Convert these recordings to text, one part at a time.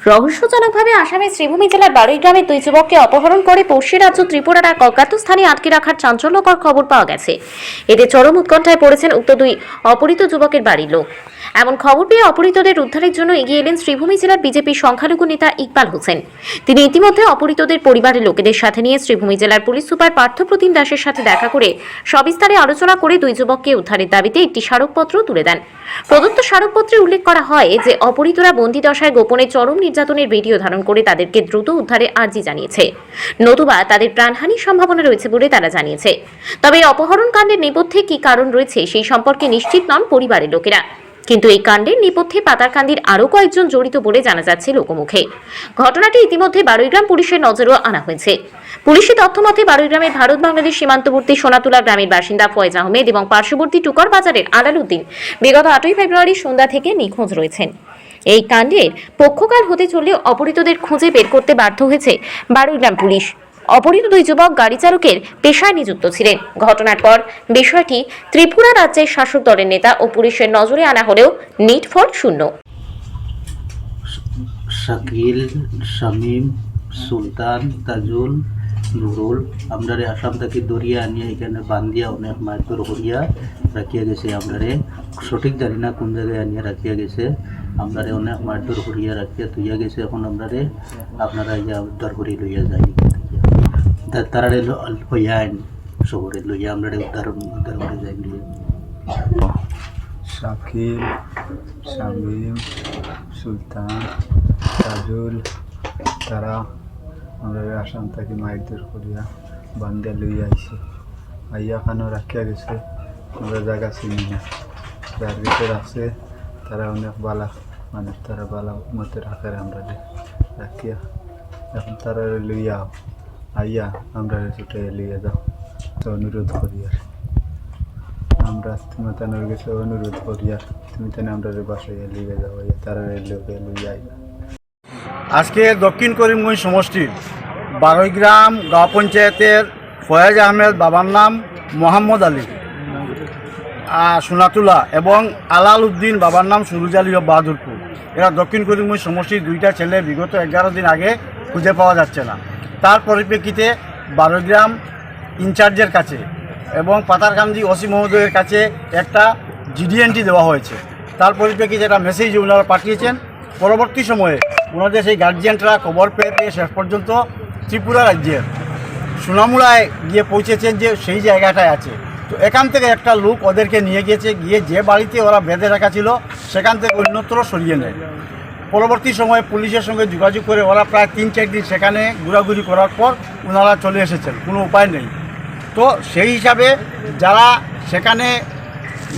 রহস্যজনকভাবে আসামের শ্রীভূমি জেলার বারুই গ্রামের দুই যুবককে অপহরণ করে পশ্চিম রাজ্য ত্রিপুরার এক অজ্ঞাত স্থানে আটকে রাখার চাঞ্চল্যকর খবর পাওয়া গেছে। এতে চরম উৎকণ্ঠায় পড়েছেন উক্ত দুই অপহৃত যুবকের বাড়ির লোক। এমন খবর পেয়ে অপহৃতদের উদ্ধারের জন্য এগিয়ে এলেন শ্রীভূমি জেলার বিজেপির সংখ্যালঘু নেতা ইকবাল হোসেন। তিনি ইতিমধ্যে অপহৃতদের পরিবারের লোকেদের সাথে নিয়ে শ্রীভূমি জেলার পুলিশ সুপার পার্থপ্রতিম দাসের সাথে দেখা করে সবিস্তারে আলোচনা করে দুই যুবককে উদ্ধারের দাবিতে একটি স্মারকপত্র তুলে দেন। প্রদত্ত স্মারকপত্রে উল্লেখ করা হয় যে অপহৃতরা বন্দি দশায় গোপনে চরম নির্যাতনের ভিডিও ধারণ করে তাদেরকে দ্রুত উদ্ধারে আর্জি জানিয়েছে। নতুবা তাদের প্রাণহানির সম্ভাবনা রয়েছে বলে তারা জানিয়েছে। তবে এই অপহরণ কাণ্ডের নেপথ্যে কি কারণ রয়েছে সেই সম্পর্কে নিশ্চিত নন পরিবারের লোকেরা। কিন্তু এই কাণ্ডের নেপথ্যে পাতারকান্দির আরও কয়েকজন জড়িত বলে জানা যাচ্ছে লোকমুখে। ঘটনাটি ইতিমধ্যে বারুইগ্রাম পুলিশের নজরেও আনা হয়েছে। পুলিশি তথ্য মতে বারুইগ্রামের ভারত বাংলাদেশ সীমান্তবর্তী সোনাতুলা গ্রামের বাসিন্দা ফয়েজ আহমেদ এবং পার্শ্ববর্তী টুকর বাজারের আলালউদ্দিন বিগত আটই ফেব্রুয়ারি সন্ধ্যা থেকে নিখোঁজ রয়েছেন। এই কাণ্ডের পক্ষকাল হতে চললেও অপহৃতদের খুঁজে বের করতে বাধ্য হয়েছে বারুইগ্রাম পুলিশ। অপহৃত দুই যুবক গাড়ি চালকের পেশায় নিযুক্ত ছিলেন। ঘটনার পর বিষয়টি ত্রিপুরা রাজ্যের শাসক দলের নেতা ও পুলিশের নজরে আনা হলেও নিট ফল শূন্য। শাকিল, শামিম, সুলতান, তাজুল নুরুল আমরারে আসাম থেকে দরিয়া আনিয়ে এখানে বান্ধিয়া অনেক মারধর করিয়া রাখিয়া গেছে আমরারে সঠিক জানি না কোন জায়গায় আনিয়ে রাখিয়া গেছে আমরারে অনেক মারধর করিয়া রাখিয়া তুইয়া গেছে এখন আমরারে আপনারা ইয়া উদ্ধার করি লইয়া যাই তা- তারারে ল- লইয়া আইন শহরে লইয়া আমরারে উদ্ধার উদ্ধার করে যাই নিয়ে শাকিল শামিম সুলতান তাজুল তারা আমরা আসাম থেকে মাইদুর করিয়া বান্ধে লই আইছে। আইয়া খানো রাখিয়া গেছে, আমরা জায়গা চিনি না। যার ভিতরে আছে, তারা অনেক বালা মানে তারা বালা মতে রাখে আমরা রাখিয়া। এখন তারা লইয়া আইয়া আমরা ছুটে লইয়া যাও। তো অনুরোধ করি আর। আমরা তুমি তেনার কাছে অনুরোধ করি আর। তুমি তেনে আমরা বাসায় লিগে যাব তারা লোকে লইয়া আইয়া আজকে দক্ষিণ করিমগঞ্জ সমষ্টির বারৈগ্রাম গাঁও পঞ্চায়েতের ফয়াজ আহমেদ বাবার নাম মোহাম্মদ আলী সোনাতুলা এবং আলাল উদ্দিন বাবার নাম সুরুজ আলী ও বাহাদুরপুর। এরা দক্ষিণ করিমগঞ্জ সমষ্টির দুইটা ছেলে বিগত এগারো দিন আগে খুঁজে পাওয়া যাচ্ছে না। তার পরিপ্রেক্ষিতে বারৈগ্রাম ইনচার্জের কাছে এবং পাতারকান্দি ওসি মহোদয়ের কাছে একটা জিডিএনটি দেওয়া হয়েছে। তার পরিপ্রেক্ষিতে একটা মেসেজ ওনারা পাঠিয়েছেন। পরবর্তী সময়ে ওনাদের সেই গার্জিয়ানরা খবর পেয়ে পেয়ে শেষ পর্যন্ত ত্রিপুরা রাজ্যের সোনামুড়ায় গিয়ে পৌঁছেছেন যে সেই জায়গাটায় আছে। তো এখান থেকে একটা লোক ওদেরকে নিয়ে গিয়েছে গিয়ে যে বাড়িতে ওরা বেঁধে রাখা ছিল, সেখান থেকে অন্যত্র সরিয়ে নেয়। পরবর্তী সময়ে পুলিশের সঙ্গে যোগাযোগ করে ওরা প্রায় তিন চার দিন সেখানে ঘোরাঘুরি করার পর ওনারা চলে এসেছেন, কোনো উপায় নেই। তো সেই হিসাবে যারা সেখানে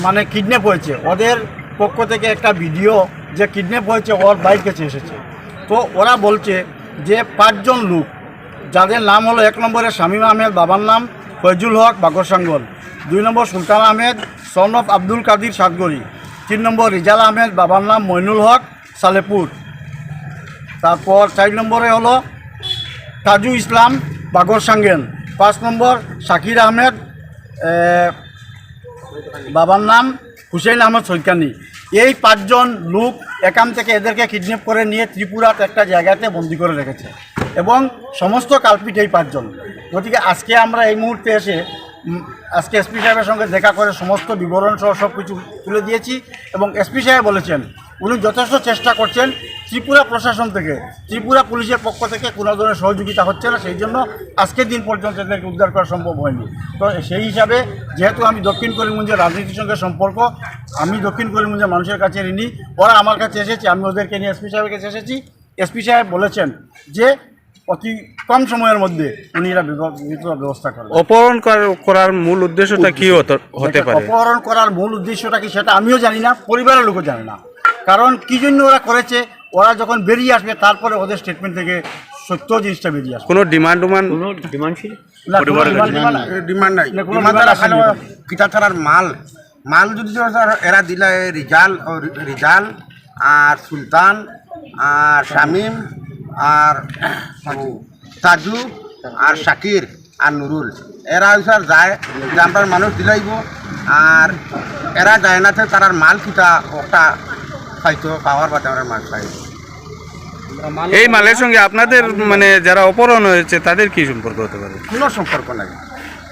মানে কিডন্যাপ হয়েছে, ওদের পক্ষ থেকে একটা ভিডিও যে কিডন্যাপ হয়েছে, ওর বাইক কাছে এসেছে। তো ওরা বলছে যে পাঁচজন লোক যাদের নাম হলো এক নম্বরে শামীম আহমেদ, বাবার নাম ফয়জুল হক বাগরসাঙ্গল দুই number Sultan Ahmed, son of Abdul Kadir Satgari. তিন নম্বর রিজাল আহমেদ, বাবার নাম মইনুল হক, সালেপুর। তারপর চার নম্বরে হলো তাজু ইসলাম বাগরসাঙ্গেন পাঁচ নম্বর শাকির আহমেদ বাবার নাম হুসেন আহমদ সৈকানি। এই পাঁচজন লোক এখান থেকে এদেরকে কিডন্যাপ করে নিয়ে ত্রিপুরার একটা জায়গাতে বন্দি করে রেখেছে। এবং সমস্ত কালপিট এই পাঁচজন। গতিকে আজকে আমরা এই মুহূর্তে এসে আজকে এসপি সাহেবের সঙ্গে দেখা করে সমস্ত বিবরণ সহ সব কিছু তুলে দিয়েছি এবং এসপি সাহেব বলেছেন, উনি যথেষ্ট চেষ্টা করছেন ত্রিপুরা প্রশাসন থেকে। ত্রিপুরা পুলিশের পক্ষ থেকে কোনো ধরনের সহযোগিতা হচ্ছে না, সেই জন্য আজকের দিন পর্যন্ত এদেরকে উদ্ধার করা সম্ভব হয়নি। তো সেই হিসাবে যেহেতু আমি দক্ষিণ করিমগঞ্জের রাজনীতির সঙ্গে সম্পর্ক, আমি দক্ষিণ করিমগঞ্জের মানুষের কাছে ঋণী, ওরা আমার কাছে এসেছে, আমি ওদেরকে নিয়ে এসপি সাহেবের কাছে এসেছি। এসপি সাহেব বলেছেন যে অতি কম সময়ের মধ্যে উনি এরা ব্যবস্থা করবেন। অপহরণ করার- মূল উদ্দেশ্যটা কি হতো- হতে পারে? অপহরণ করার মূল উদ্দেশ্যটা কি সেটা আমিও জানি না পরিবারের লোকও জানে না। কারণ কি জন্য ওরা করেছে? ওরা যখন বেরিয়ে আসবে তারপরে ওদের স্টেটমেন্ট থেকে সত্য জিনিসটা বেরিয়ে আসবে। কোনো ডিমান্ড নাই। ডিমান্ড নাই। ডিমান্ড রাখানো আসেনি। কিতা থানার মাল মাল যদি এরা দিলে রিজাল রিজাল আর সুলতান আর শামিম আর তাজু আর শাকির আর নুরুল। এরা স্যার যায় আমরা মানুষ দিলাইব। আর এরা যায় না তো তারার মাল কিতা ওটা খাইতো পাওয়ার বাদে আমরা মাল খাই। এই মালের সঙ্গে আপনাদের মানে যারা অপহরণ হয়েছে তাদের কি সম্পর্ক হতে পারে? কোনো সম্পর্ক নাই।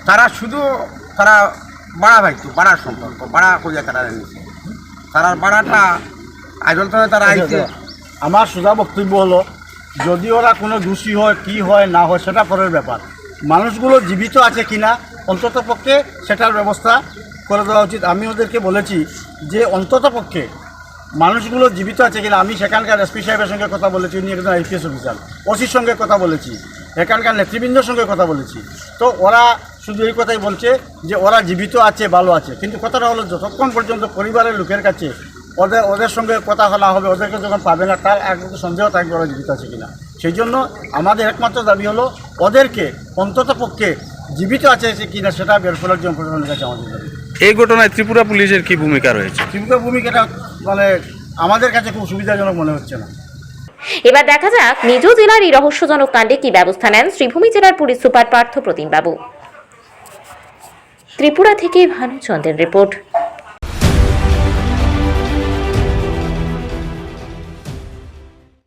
তারা শুধু তারা বাড়া ভাইতো বাড়ার সম্পর্ক বাড়া করিয়া তারা নিছে। তারার বাড়াটা আজল তো তারা আইছে। আমার সোজা বক্তব্য হলো যদি ওরা কোনো দোষী হয়, কি হয়, না হয়, সেটা পরের ব্যাপার। মানুষগুলো জীবিত আছে কিনা, অন্তত পক্ষে সেটার ব্যবস্থা করে দেওয়া উচিত। আমি ওদেরকে বলেছি যে, অন্তত পক্ষে মানুষগুলো জীবিত আছে কিনা, আমি সেখানকার এসপি সাহেবের সঙ্গে কথা বলেছি, উনি একজন আইপিএস অফিসার, ওসির সঙ্গে কথা বলেছি, এখানকার নেতৃবৃন্দর সঙ্গে কথা বলেছি। তো ওরা শুধু এই কথাই বলছে যে, ওরা জীবিত আছে, ভালো আছে, কিন্তু কথাটা হলো, যতক্ষণ পর্যন্ত পরিবারের লোকের কাছে ওদের ওদের সঙ্গে কথা বলা হবে ওদেরকে যখন পাবে না তার এক সন্দেহ থাকবে ওরা জীবিত আছে কিনা। সেই জন্য আমাদের একমাত্র দাবি হলো ওদেরকে অন্তত পক্ষে জীবিত আছে কিনা সেটা বের করার জন্য প্রশাসনের কাছে আমাদের দাবি। এই ঘটনায় ত্রিপুরা পুলিশের কি ভূমিকা রয়েছে? ত্রিপুরা ভূমিকাটা মানে আমাদের কাছে খুব সুবিধাজনক মনে হচ্ছে না। এবার দেখা যাক নিজ জেলার এই রহস্যজনক কাণ্ডে কি ব্যবস্থা নেন শ্রীভূমি জেলার পুলিশ সুপার পার্থ প্রতিম বাবু ত্রিপুরা থেকে ভানুচন্দ্রের রিপোর্ট।